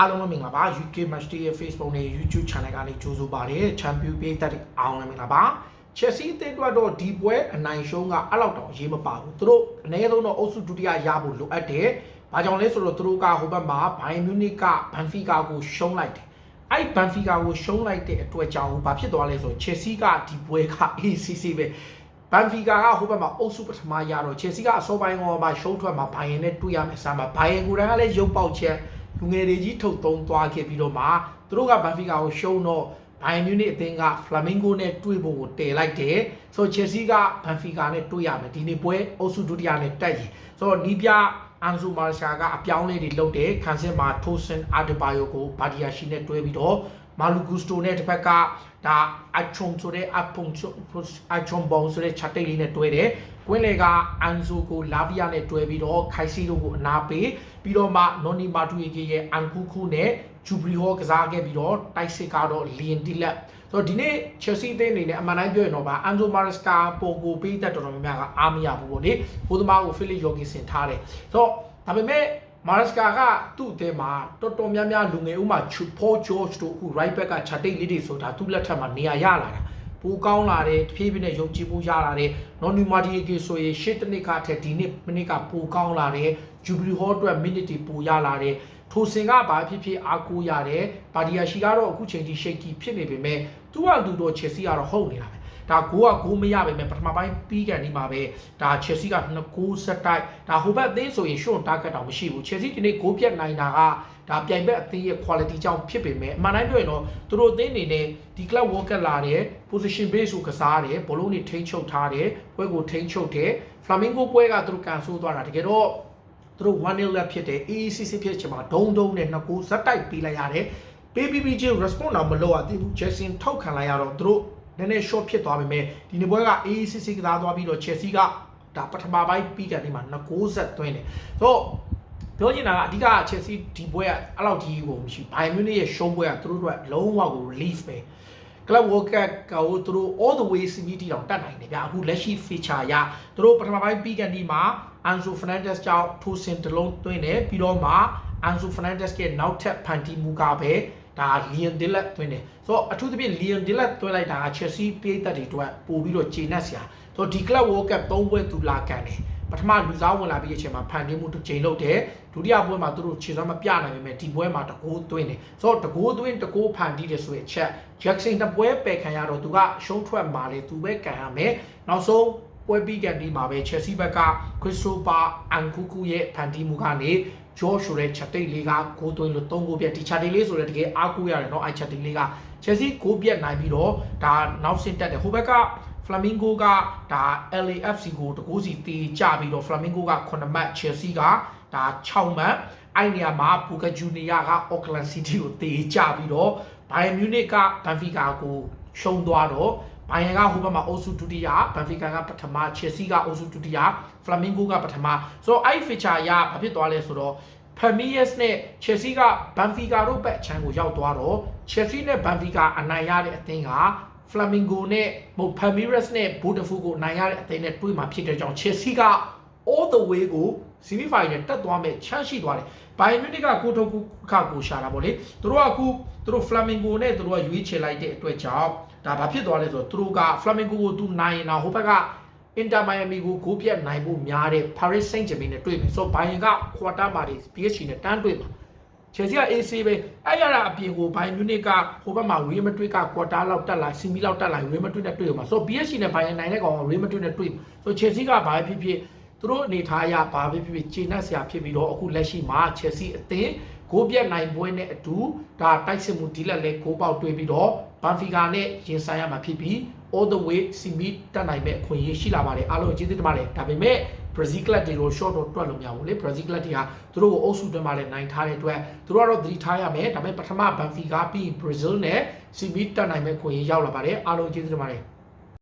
အားလုံးပဲမင်္ဂလာပါ UK Match Day ရဲ့ Facebook နဲ့ YouTube Channel ကနေကြိုဆိုပါရစေ။ Champion ပြည်သက်တွေအားလုံးပဲမင်္ဂလာပါ။ Chelsea အသင်းအတွက်တော့ဒီပွဲအနိုင်ရှုံးကအဲ့လောက်တော့အရေးမပါဘူး။သူတို့အနည်းဆုံးတော့အုပ်စုဒုတိယရဖို့လိုအပ်တယ်။ဘာကြောင့်လဲဆိုတော့သူတို့ကဟိုဘက်မှာ Bayern Munich က Benfica ကိုရှုံးလိုက်တယ်။အဲ့ Benfica ကိုရှုံးလိုက်တဲ့အတွက်ကြောင့်ဘာဖြစ်သွားလဲဆိုတော့ Chelsea ကဒီပွဲက ACC ပဲဘန်ဖီကာကဟိုဘက်မှာအုပ်စုပထမရတော့ချယ်ဆီကအစောပိုင်းကမှရှုံးထွက်မှာဘိုင်ယန်နဲ့တွေ့ရမယ်ဆာမှာဘိုင်ယန်ကိုယ်တိုင်ကလည်းရုပ်ပေါက်ချက် လူငယ်တွေကြီးထုတ်သုံးသွားခဲ့ပြီးတော့မှသူတို့ကဘန်ဖီကာကိုရှုံးတော့ဘိုင်ယန်မြူနစ်အသင်းကဖလာမင်ဂိုနဲ့တွေ့ဖို့ကိုတည်လိုက်တယ်ဆိုချယ်ဆီကဘန်ဖီကာနဲ့တွေ့ရမယ်ဒီနေ့ပွဲအုပ်စုဒုတိယနဲ့တက်ရင်ဆိုတော့နီးပြအန်ဇူမာရှာကအပြောင်းလဲတွေလုပ်တယ်ခန်းစင်မှာထိုးစင်အာဒီဘာယိုကိုဘာဒီယာရှိနဲ့တွဲပြီးတော့ မာလူဂူစတိုနဲ့တစ်ဖက်ကဒါအချုံဆိုတဲ့အပုံချုံအချုံဘောင်ဆိုတဲ့ချက်တိတ်လေးနဲ့တွဲတယ်ကွင်းလေကအန်ဇိုကိုလာဗီယာနဲ့တွဲပြီးတော့ခိုင်စီတို့ကိုအနာပေးပြီးတော့မှနော်နီမာတူယေကေရဲ့အန်ကူကူနဲ့ဂျူဘရီဟောကစားခဲ့ပြီးတော့တိုက်စစ်ကတော့လီယန်ဒီလက်ဆိုတော့ဒီနေ့ Chelsea အသင်းအနေနဲ့အမှန်တိုင်းပြောရင်တော့ဗာအန်ဇိုမာရစကာပိုကိုပေးတဲ့တော်တော်များများကအားမရဘူးပေါ့လေဘိုးသမားကိုဖိလစ်ယောဂီစင်ထားတယ်ဆိုတော့ဒါပေမဲ့ မာရစကာကသူ့အသင်းမှာတော်တော်များများလူငယ်ဥမာချူဖိုဂျော့ချ်တို့အခု right back ကချက်တိတ်လေးတွေဆိုတာသူ့လက်ထက်မှာနေရာရလာတာပိုကောင်းလာတယ်တဖြည်းဖြည်းနဲ့ယုံကြည်မှုရလာတယ်နော်နီမာဒီယေကေဆိုရင်ရှစ်တနစ်ကထက်ဒီနေ့မိနစ်ကပိုကောင်းလာတယ်ဂျူဘလီဟောအတွက်မိနစ်တွေပိုရလာတယ် ထိုစင်ကဘာဖြစ်ဖြစ်အားကိုးရတယ်ဘာဒီယာရှိကတော့အခုချိန်ထိရှိတ်ကီဖြစ်နေပေမဲ့သူ့ဟာသူတော့ချယ်ဆီကတော့ဟုတ်နေတာပဲဒါဂိုးကဂိုးမရပါပဲပထမပိုင်းပြီးကန်ဒီမှာပဲဒါချယ်ဆီကနှစ်ဂိုးဆက်တိုက်ဒါဟိုဘက်အသင်းဆိုရင်ရှွန့်တာဂက်တောင်မရှိဘူးချယ်ဆီဒီနေ့ဂိုးပြတ်နိုင်တာကဒါပြိုင်ဘက်အသင်းရဲ့ quality ကြောင့်ဖြစ်ပေမဲ့အမှန်တိုင်းပြောရင်တော့သူတို့အသင်းအနေနဲ့ဒီ club world cup လာတယ် position base ကိုကစားတယ်ဘောလုံးတွေထိန်းချုပ်ထားတယ်ပွဲကိုထိန်းချုပ်တယ် flamingo ပွဲကသူတို့ကန်ဆိုးသွားတာတကယ်တော့ သူတို့1-0လက်ဖြစ်တယ် AACC ဖြစ်ချင်မှာဒုံဒုံနဲ့နှစ်ဂိုးဇက်တိုက်ပေးလိုက်ရတယ် PPPG response တော့မလုပ်ရသေးဘူး Jackson ထောက်ခံလိုက်ရတော့သူတို့နည်းနည်း short ဖြစ်သွားပေမဲ့ဒီနေ့ပွဲက AACC ကစားသွားပြီးတော့ Chelsea ကဒါပထမပိုင်းပြီးကန်ဒီမှာ2ဂိုးဆက်သွင်းတယ်ဆိုတော့ပြောချင်တာကအဓိက Chelsea ဒီပွဲကအဲ့လောက်ကြီးကိုမရှိဘိုင်မြူနစ်ရဲ့ရှုံးပွဲကသူတို့အတွက်လုံးဝကို relief ပဲ Club World Cup ကိုသူတို့ all the way စီမီတီတောင်တက်နိုင်တယ်ဗျအခုလက်ရှိ feature ရသူတို့ပထမပိုင်းပြီးကန်ဒီမှာ Anzo Fernandez ကြောင့်ထိုးစင်တလုံးသွင်းတယ်ပြီးတော့မှ Anzo Fernandez ရဲ့နောက်ထပ်ဖန်တီမှုကပဲဒါလီယန်ဒီလက်သွင်းတယ်ဆိုတော့အထူးသဖြင့်လီယန်ဒီလက်သွင်းလိုက်တာက Chelsea ပြည်သက်တွေအတွက်ပို့ပြီးတော့ကျေနပ်စရာဆိုတော့ဒီ Club World Cup ၃ပွဲသူလာကန်တယ်ပထမလူစားဝင်လာပြီးအချိန်မှာဖန်တီးမှုတစ်ချိန်လုပ်တယ်ဒုတိယပွဲမှာသူတို့ခြေစွမ်းမပြနိုင်ပေမဲ့ဒီပွဲမှာတကိုးသွင်းတယ်ဆိုတော့တကိုးသွင်းတကိုးဖန်တီးတယ်ဆိုတဲ့အချက် Jackson တပွဲပယ်ခံရတော့သူကရှုံးထွက်มาလေသူပဲကန်ရမယ်နောက်ဆုံး ပွဲပြီးကန်ဒီမှာပဲ Chelsea ဘက်က Christopher Ankuku ရဲ့ဖန်တီးမှုကနေဂျော့ဆိုတဲ့ချက်တိတ်လေးကဂိုးသွင်းလို့၃ဂိုးပြတ်ဒီချက်တိတ်လေးဆိုတဲ့တကယ်အားကိုးရတယ်เนาะအဲချက်တိတ်လေးက Chelsea ဂိုးပြတ်နိုင်ပြီးတော့ဒါနောက်ဆင့်တက်တယ်ဟိုဘက်က Flamingo ကဒါ LAFC ကိုတကိုးစီတီးကြပြီးတော့ Flamingo က9မှတ် Chelsea ကဒါ6မှတ်အဲ့နေရာမှာ Boca Junior က Auckland City ကိုတီးကြပြီးတော့ Bayern Munich က Benfica ကိုရှုံးသွားတော့ ဘိုင်ယန်ကဟိုဘက်မှာအုပ်စုဒုတိယဘန်ဖီကာကပထမချယ်ဆီကအုပ်စုဒုတိယဖလာမင်ဂိုကပထမဆိုတော့အဲ့ feature ရဘာဖြစ်သွားလဲဆိုတော့ဖမီယက်စ်နဲ့ချယ်ဆီကဘန်ဖီကာတို့ဘက်အချမ်းကိုရောက်သွားတော့ချယ်ဆီနဲ့ဘန်ဖီကာအနိုင်ရတဲ့အသင်းကဖလာမင်ဂိုနဲ့မဟုတ်ဖမီရက်စ်နဲ့ဘိုတဖူကိုအနိုင်ရတဲ့အသင်းနဲ့တွေ့မှာဖြစ်တဲ့ကြောင့်ချယ်ဆီက all the way ကို semi final တက်သွားမဲ့ချမ်းရှိသွားတယ်ဘိုင်ယန်မြူနစ်ကကိုထုတ်ခကိုရှာတာပေါ့လေသူတို့ကအခုသူတို့ Flamingo နဲ့သူတို့ကရွေးချယ်လိုက်တဲ့အတွက်ကြောင့် ဒါဘာဖြစ်သွားလဲဆိုတော့သူတို့က Flamingo ကိုသူနိုင်ရင်တော့ဟိုဘက်က Inter Miami ကိုဂိုးပြတ်နိုင်ဖို့များတဲ့ Paris Saint-Germain နဲ့တွေ့မယ်ဆိုတော့ဘိုင်ယန်က quarter မှာ PSG နဲ့တန်းတွေ့မှာချယ်ဆီက AC ပဲအဲ့ရတာအပြင်ကိုဘိုင်မြူနစ်ကဟိုဘက်မှာ Real Madrid က quarter လောက်တက်လာစီမီလောက်တက်လာ Real Madrid နဲ့တွေ့မှာဆိုတော့ PSG နဲ့ဘိုင်ယန်နိုင်တဲ့ကောင်က Real Madrid နဲ့တွေ့မှာဆိုတော့ Chelsea ကဘာဖြစ်ဖြစ်သူတို့အနေထားအရဘာဖြစ်ဖြစ်ခြေနှက်စရာဖြစ်ပြီးတော့အခုလက်ရှိမှာ Chelsea အသင်းဂိုးပြတ်နိုင်ပွဲနဲ့အတူဒါတိုက်စစ်မှုဒီလက်လဲဂိုးပေါက်တွေ့ပြီးတော့ ဘန်ဖီကာနဲ့ရင်ဆိုင်ရမှာဖြစ်ပြီး all the way စီမီတက်နိုင်မဲ့အခွင့်အရေးရှိလာပါတယ်အားလုံးကျေးဇူးတင်ပါတယ်ဒါပေမဲ့ Brazil club တွေကို short တော့တွက်လို့မရဘူးလေ Brazil club တွေကသူတို့ကိုအုပ်စုတွင်းမှာလည်းနိုင်ထားတဲ့အတွက်သူတို့ကတော့သတိထားရမယ်ဒါပေမဲ့ပထမ Benfica ပြီး Brazil နဲ့စီမီတက်နိုင်မဲ့အခွင့်အရေးရောက်လာပါတယ်အားလုံးကျေးဇူးတင်ပါတယ်